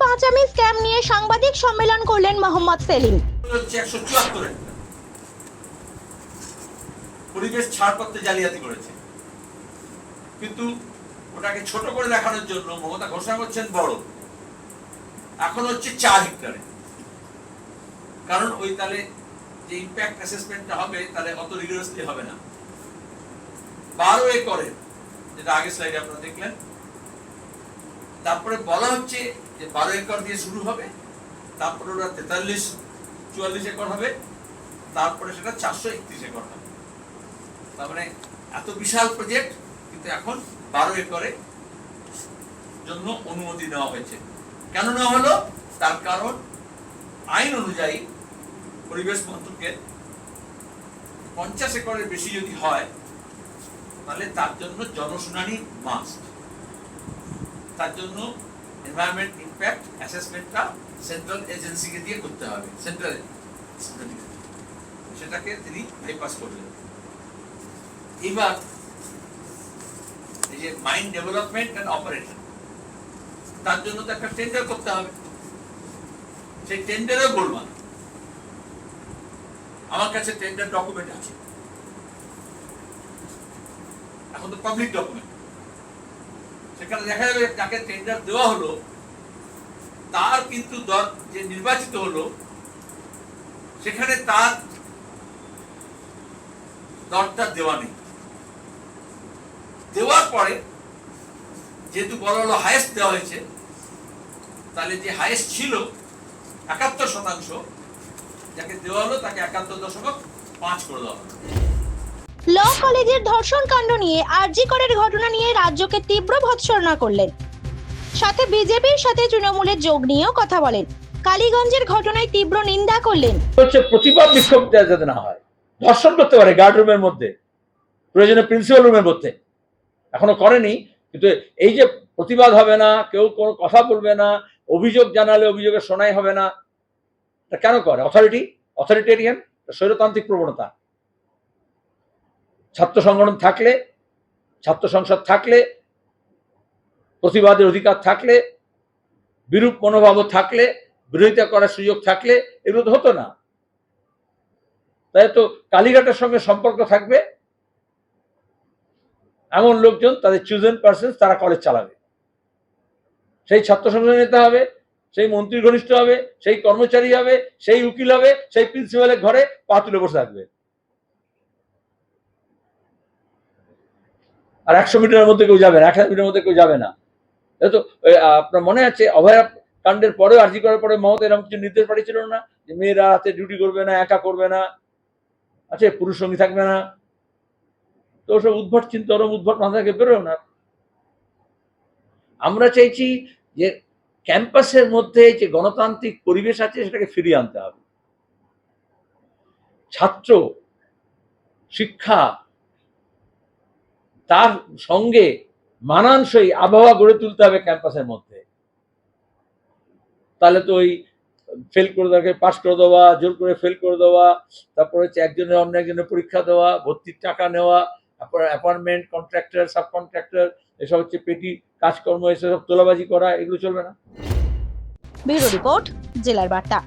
Exam নিয়ে সাংবাদিক সম্মেলন করলেন মোহাম্মদ সেলিম। পরিবেশ ছাড়পত্রে জালিয়াতি করেছে। কিন্তু ওটাকে ছোট করে দেখানোর জন্য মমতা ঘোষণা করছেন বড়। এখন হচ্ছে চার হেক্টরে। কারণ ওই তাহলে যে ইম্প্যাক্ট অ্যাসেসমেন্টটা হবে তাহলে অত রিগারাসলি হবে না। বারো একরে, যেটা আগে স্লাইডে আপনারা দেখলেন, তারপরে বলা হচ্ছে যে বারো একর দিয়ে শুরু হবে, তারপরে ওরা তেতাল্লিশ, চুয়াল্লিশ একর হবে, তারপরে সেটা চারশো একত্রিশ একর হবে। তার মানে এত বিশাল প্রজেক্ট কিন্তু এখন বারো একরে জন্য অনুমতি নেওয়া হয়েছে। কেন নেওয়া হলো? তার কারণ আইন অনুযায়ী পরিবেশ মন্ত্রকের পঞ্চাশ একরের বেশি যদি হয়, তাহলে তার জন্য জনশুনানি মাস্ট তার জন্য এনভায়রনমেন্ট ইম্প্যাক্ট অ্যাসেসমেন্টটা সেন্ট্রাল এজেন্সিকে দিয়ে করতে হবে সেন্ট্রাল সেটাকে তিনি বাইপাস করলেন। এবার এই যে মাইন্ড ডেভেলপমেন্ট অ্যান্ড অপারেশন তার জন্য তো একটা টেন্ডার করতে হবে। সেই টেন্ডারও গোলমাল আমার কাছে টেন্ডার ডকুমেন্ট আছে। এখন তো পাবলিক ডকুমেন্ট সেখানে দেখা যাবে যাকে টেন্ডার দেওয়া হলো, তার কিন্তু যে নির্বাচিত হলো, সেখানে তার দরটা দেওয়া নেই। দেওয়ার পরে যেহেতু বলা হলো হায়েস্ট দেওয়া হয়েছে, তাহলে যে হায়েস্ট ছিল একাত্তর শতাংশ, যাকে দেওয়া হলো তাকে একাত্তর দশমিক পাঁচ করে দেওয়া হলো। ল কলেজের ধর্ষণ কাণ্ড নিয়ে আরজি করের ঘটনা নিয়ে রাজ্যকে তীব্র ভৎসনা করলেন। সাথে বিজেপির সাথে তৃণমূলের যোগ নিয়েও কথা বলেন। কালীগঞ্জের ঘটনায় তীব্র নিন্দা করলেন। হচ্ছে প্রতিবাদ বিক্ষোভ যাতে না হয়। ধর্ষণ করতে পারে গার্ড রুমের মধ্যে, প্রয়োজনে প্রিন্সিপাল রুমের মধ্যে। এখনও করেনি, কিন্তু এই যে প্রতিবাদ হবে না, কেউ কোনো কথা বলবে না, অভিযোগ জানালে অভিযোগের শোনাই হবে না তা কেন করে? অথরিটি অথরিটেরিয়ান স্বৈরতান্ত্রিক প্রবণতা। ছাত্র সংগঠন থাকলে, ছাত্র সংসদ থাকলে, প্রতিবাদের অধিকার থাকলে, বিরূপ মনোভাব থাকলে, বিরোধিতা করার সুযোগ থাকলে, এগুলো হতো না। তাই তো কালীঘাটের সঙ্গে সম্পর্ক থাকবে। এমন লোকজন, তাদের চুজেন পার্সন তারা কলেজ চালাবে। সেই ছাত্র সংসদ নেতা হবে, সেই মন্ত্রী ঘনিষ্ঠ হবে, সেই কর্মচারী হবে, সেই উকিল হবে, সেই প্রিন্সিপালের ঘরে পা তুলে বসে থাকবে। আর একশো মিটারের মধ্যে কেউ যাবে না, এক হাজার মিটারের মধ্যে কেউ যাবে না। তো আপনার মনে আছে অভয়া কাণ্ডের পরেও আর্জি করার পরে মমতা এরকম কিছু নির্দেশ পাঠিয়েছিল না? যে মেয়েরা রাতে ডিউটি করবে না, একা করবে না, আছে, পুরুষ সঙ্গী থাকবে না। তো ওসব উদ্ভট চিন্তা, ওরম উদ্ভট মাথা থেকে বেরোয় না। আমরা চাইছি যে ক্যাম্পাসের মধ্যে যে গণতান্ত্রিক পরিবেশ আছে, সেটাকে ফিরিয়ে আনতে হবে। ছাত্র, শিক্ষা তার সঙ্গে মানানসই আবহাওয়া গড়ে তুলতে হবে ক্যাম্পাসের মধ্যে। তাহলে তো ওই ফেল করে দেওয়াকে পাশ করে দেওয়া, জোর করে ফেল করে দেওয়া, তারপরে হচ্ছে একজনের অন্য একজনের পরীক্ষা দেওয়া, ভর্তির টাকা নেওয়া, তারপরে অ্যাপয়েন্টমেন্ট কন্ট্রাক্টর সাব কন্ট্রাক্টর এসব হচ্ছে পেটি, কাজকর্ম, এসব তোলাবাজি করা, এগুলো চলবে না। ব্যুরো রিপোর্ট, জেলার বার্তা।